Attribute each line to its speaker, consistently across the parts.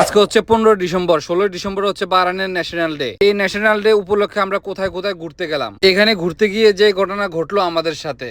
Speaker 1: আজকে হচ্ছে পনেরো ডিসেম্বর, ষোলো ডিসেম্বর হচ্ছে বারানের ন্যাশনাল ডে। এই ন্যাশনাল ডে উপলক্ষে আমরা কোথায় কোথায় ঘুরতে গেলাম? এখানে ঘুরতে গিয়ে যে ঘটনা ঘটলো আমাদের সাথে।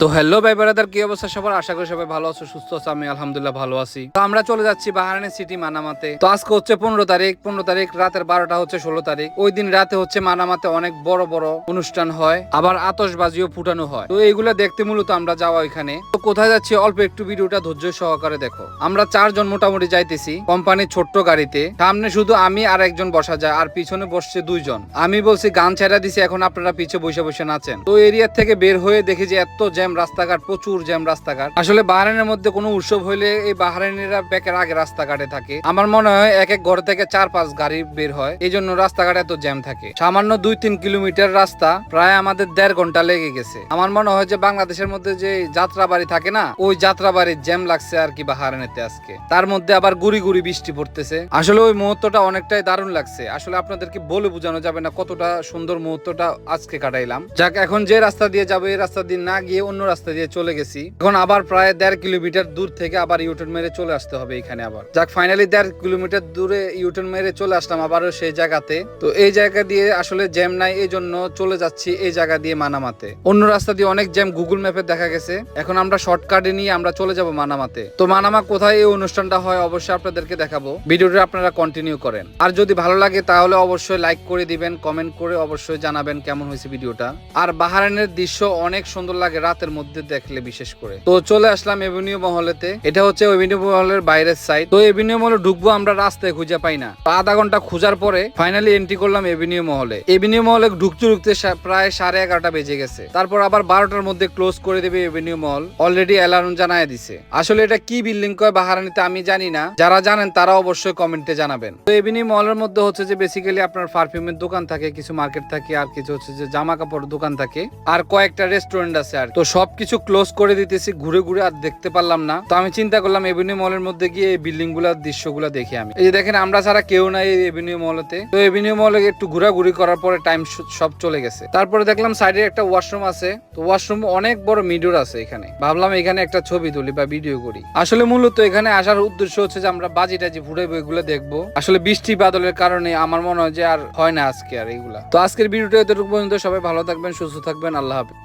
Speaker 1: তো হ্যালো ভাই ব্রাদার কি অবস্থা সবার? আশা করি সবাই ভালো আছো, সুস্থ আছো, আমি আলহামদুলিল্লাহ ভালো আছি। তো আমরা চলে যাচ্ছি বাহারানের সিটি মানামাতে। তো আজকে হচ্ছে পনেরো তারিখ পনেরো তারিখ, রাতের বারোটা হচ্ছে ষোলো তারিখ। ওই দিন রাতে হচ্ছে মানামাতে অনেক বড় বড় অনুষ্ঠান হয়, আবার আতশবাজিও ফুটানো হয়। তো এইগুলা দেখতে মূলত আমরা যাওয়া ওইখানে। তো কোথায় যাচ্ছি? অল্প একটু ভিডিওটা ধৈর্য সহকারে দেখো। আমরা চারজন মোটামুটি যাইতেছি কোম্পানির ছোট্ট গাড়িতে। সামনে শুধু আমি আর একজন বসা যায়, আর পিছনে বসছে দুইজন। আমি বলছি, গান ছেড়া দিছি, এখন আপনারা পিছে বসে বসে নাচেন। তো এরিয়ার থেকে বের হয়ে দেখি যে এত জ্যাম রাস্তাঘাট, প্রচুর জ্যাম রাস্তাঘাট। আসলে বাহারাইনের মধ্যে কোনো উৎসব হইলে এই বাহারাইনেরা ব্যাকের আগে রাস্তাঘাটে থাকে। আমার মনে হয় এক এক ঘর থেকে চার পাঁচ গাড়ি বের হয়। এই জন্য রাস্তাঘাটে এত জ্যাম থাকে। সামান্য দুই তিন কিলোমিটার রাস্তা প্রায় আমাদের দেড় ঘণ্টা লেগে গেছে। আমার মনে হয় যে বাংলাদেশের মধ্যে যে যাত্রা বাড়ি থাকে না, ওই যাত্রা বাড়ির জ্যাম লাগছে আর কি বাহারাইনেতে আজকে। তার মধ্যে আবার গুড়ি গুড়ি বৃষ্টি পড়তেছে। আসলে ওই মুহূর্তটা অনেকটাই দারুণ লাগছে। আসলে আপনাদেরকে বলে বোঝানো যাবে না কতটা সুন্দর মুহূর্তটা আজকে কাটাইলাম। যাক, এখন যে রাস্তা দিয়ে যাব, এই রাস্তা দিয়ে না গিয়ে রাস্তা দিয়ে চলে গেছি। এখন আবার প্রায় দেড় কিলোমিটার দূর থেকে আবার ইউটার্ন মেরে চলে আসতে হবে এখানে আবার। যাক ফাইনালি দেড় কিলোমিটার দূরে ইউটার্ন মেরে চলে আসলাম আবারও সেই জায়গাতে। তো এই জায়গা দিয়ে আসলে জ্যাম নাই এই জন্য চলে যাচ্ছি এই জায়গা দিয়ে মানামাতে। অন্য রাস্তা দিয়ে অনেক জ্যাম গুগল ম্যাপে দেখা গেছে। এখন আমরা শর্টকাটে নিয়ে আমরা চলে যাব মানামাতে। তো মানামা কোথায়? এই অনুষ্ঠানটা হয় অবশ্যই আপনাদেরকে দেখাবো। ভিডিওটা আপনারা কন্টিনিউ করেন। আর যদি ভালো লাগে তাহলে অবশ্যই লাইক করে দিবেন কমেন্ট করে অবশ্যই জানাবেন কেমন হয়েছে ভিডিওটা। আর বাহারানের দৃশ্য অনেক সুন্দর লাগে রাতের মধ্যে দেখলে বিশেষ করে। তো চলে আসলাম এভিনিউ মহলেতে। এটা হচ্ছে এভিনিউ মহলের বাইরের সাইড তো এভিনিউ মহলে ঢুকবো আমরা, রাস্তায় খুঁজে পাই না। আধা ঘণ্টা খোঁজার পরে ফাইনালি এন্ট্রি করলাম এভিনিউ মহলে। এভিনিউ মহলে ঢুকতে ঢুকতে প্রায় সাড়ে এগারোটা বেজে গেছে। তারপর আবার বারোটার মধ্যে ক্লোজ করে দেবে এভিনিউ মল। অলরেডি অ্যালার্ম জানায় দিছে। আসলে এটা কি বিল্ডিং কয়, বাহারানিতে আমি জানি না। যারা জানেন তারা অবশ্যই কমেন্টে জানাবেন। তো এভিনিউ মলের মধ্যে হচ্ছে যে বেসিক্যালি আপনার পারফিউমের দোকান থাকে, কিছু মার্কেট থাকে, আর কিছু হচ্ছে যে জামা কাপড়ের দোকান থাকে। আর কয়েকটা রেস্টুরেন্ট আছে আর তো সবকিছু ক্লোজ করে দিতেছি, ঘুরে ঘুরে আর দেখতে পারলাম না। তো আমি চিন্তা করলাম এভিনিউ মলের মধ্যে গিয়ে এই বিল্ডিংগুলার দৃশ্যগুলো দেখি আমি। এই যে দেখেন, আমরা ছাড়া কেউ নাই এই এভিনিউ মলেতে তো এভিনিউ মলে একটু ঘোরাঘুরি করার পরে টাইম সব চলে গেছে। তারপরে দেখলাম সাইডে একটা ওয়াশরুম আছে। তো ওয়াশরুম অনেক বড় মিডোর আছে এখানে। ভাবলাম এখানে একটা ছবি তুলি বা ভিডিও করি। আসলে মূলত এখানে আসার উদ্দেশ্য হচ্ছে যে আমরা বাজি টাজি ফুটাইবো এগুলো দেখব। আসলে বৃষ্টি বাদলের কারণে আমার মনে হয় যে আর হয় না আজকে আর এগুলা তো আজকের ভিডিওটা এতটুকু পর্যন্ত। সবাই ভালো থাকবেন, সুস্থ থাকবেন। আল্লাহ হাফিজ।